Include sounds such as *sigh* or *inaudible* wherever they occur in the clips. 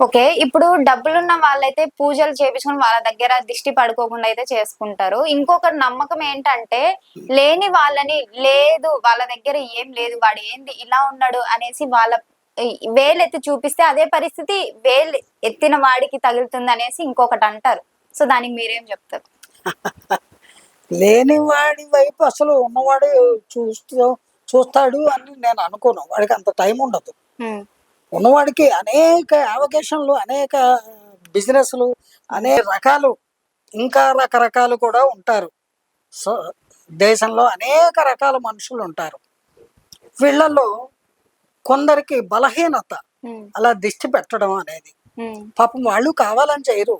Okay ఇప్పుడు డబ్బులున్న వాళ్ళైతే పూజలు చేపించుకొని వాళ్ళ దగ్గర దిష్టి పడుకోకుండా అయితే చేసుకుంటారు. ఇంకొకరి నమ్మకం ఏంటంటే లేని వాళ్ళని లేదు వాళ్ళ దగ్గర ఏం లేదు వాడు ఏంది ఇలా ఉన్నాడు అనేసి వాళ్ళ వేలు ఎత్తి చూపిస్తే అదే పరిస్థితి వేలు ఎత్తిన వాడికి తగులుతుంది అనేసి ఇంకొకటి అంటారు. సో దానికి మీరేం చెప్తారు? *laughs* లేని వాడి వైపు అసలు ఉన్నవాడు చూస్తూ చూస్తాడు అని నేను అనుకోను. వాడికి అంత టైం ఉండదు. ఉన్నవాడికి అనేక అవకాశాలు అనేక బిజినెస్లు అనేక రకాలు ఇంకా రకరకాలు కూడా ఉంటారు. సో దేశంలో అనేక రకాల మనుషులు ఉంటారు. వీళ్ళల్లో కొందరికి బలహీనత అలా దిష్టి పెట్టడం అనేది. పాపం వాళ్ళు కావాలని చేయరు.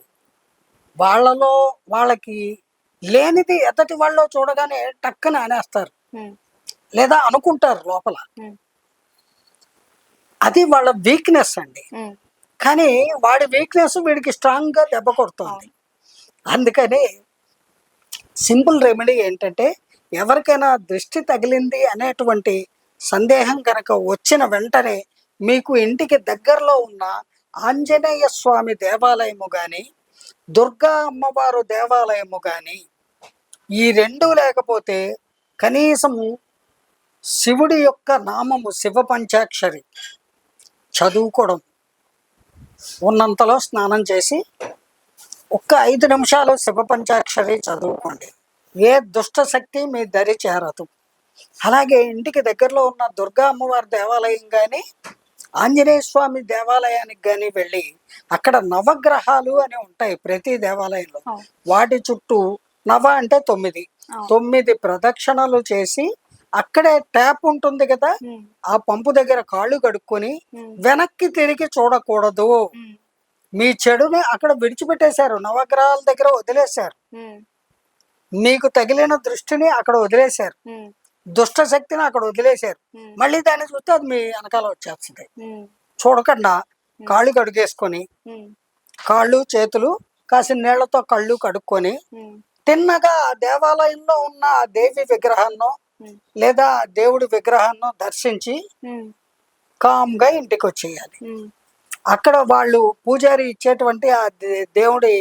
వాళ్ళలో వాళ్ళకి లేనిది ఎదటి వాళ్ళు చూడగానే టక్కన అనేస్తారు లేదా అనుకుంటారు లోపల. అది వాళ్ళ వీక్నెస్ అండి. కానీ వాడి వీక్నెస్ వీడికి స్ట్రాంగ్గా దెబ్బ కొడుతుంది. అందుకని సింపుల్ రెమెడీ ఏంటంటే ఎవరికైనా దృష్టి తగిలింది అనేటువంటి సందేహం కనుక వచ్చిన వెంటనే మీకు ఇంటికి దగ్గరలో ఉన్న ఆంజనేయ స్వామి దేవాలయము కానీ దుర్గా అమ్మవారు దేవాలయము కానీ ఈ రెండు లేకపోతే కనీసము శివుడి యొక్క నామము శివ పంచాక్షరి చదువుకోవడం. ఉన్నంతలో స్నానం చేసి ఒక్క ఐదు నిమిషాలు శివ పంచాక్షరి చదువుకోండి. ఏ దుష్ట శక్తి మీ దరి చేరదు. అలాగే ఇంటికి దగ్గరలో ఉన్న దుర్గా అమ్మవారి దేవాలయం కానీ ఆంజనేయ స్వామి దేవాలయానికి కానీ వెళ్ళి అక్కడ నవగ్రహాలు అని ఉంటాయి ప్రతి దేవాలయంలో. వాటి చుట్టూ నవ అంటే తొమ్మిది. తొమ్మిది ప్రదక్షిణలు చేసి అక్కడే ట్యాప్ ఉంటుంది కదా ఆ పంపు దగ్గర కాళ్ళు కడుక్కొని వెనక్కి తిరిగి చూడకూడదు. మీ చెడుని అక్కడ విడిచిపెట్టేశారు నవగ్రహాల దగ్గర వదిలేశారు. మీకు తగిలిన దృష్టిని అక్కడ వదిలేశారు. దుష్ట శక్తిని అక్కడ వదిలేశారు. మళ్ళీ దాన్ని చూస్తే అది మీ వెనకాల వచ్చేస్తుంది. చూడకుండా కాళ్ళు కడుగేసుకొని కాళ్ళు చేతులు కాసిన నీళ్ళతో కళ్ళు కడుక్కొని తిన్నగా దేవాలయంలో ఉన్న ఆ దేవి విగ్రహాన్నో లేదా దేవుడి విగ్రహాన్నో దర్శించి కామ్గా ఇంటికి వచ్చేయాలి అక్కడ వాళ్ళు పూజారి ఇచ్చేటువంటి ఆ దేవుడి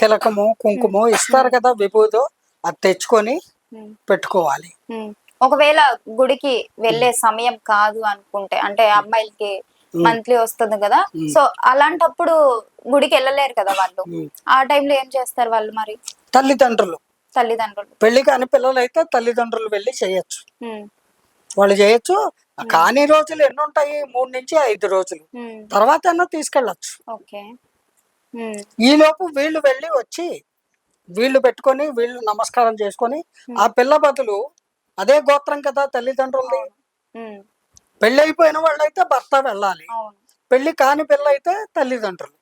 తిలకము కుంకుమ ఇస్తారు కదా విభూదో అది తెచ్చుకొని పెట్టుకోవాలి. ఒకవేళ గుడికి వెళ్ళే సమయం కాదు అనుకుంటే అంటే అమ్మాయిలకి మంత్లీ వస్తుంది కదా సో అలాంటప్పుడు గుడికి వెళ్ళలేరు కదా వాళ్ళు. ఆ టైంలో ఏం చేస్తారు వాళ్ళు మరి? తల్లిదండ్రులు. తల్లిదండ్రులు. పెళ్ళి కాని పిల్లలు అయితే తల్లిదండ్రులు వెళ్ళి చేయొచ్చు. వాళ్ళు చేయొచ్చు. కాని రోజులు ఎన్ని ఉంటాయి మూడు నుంచి ఐదు రోజులు. తర్వాత తీసుకెళ్ళచ్చు. ఈ లోపు వీళ్ళు వెళ్ళి వచ్చి వీళ్ళు పెట్టుకొని వీళ్ళు నమస్కారం చేసుకొని ఆ పిల్ల బదులు అదే గోత్రం కదా తల్లిదండ్రులది? పెళ్ళి అయిపోయిన వాళ్ళైతే భర్త వెళ్ళాలి. పెళ్ళి కాని పిల్ల అయితే తల్లిదండ్రులు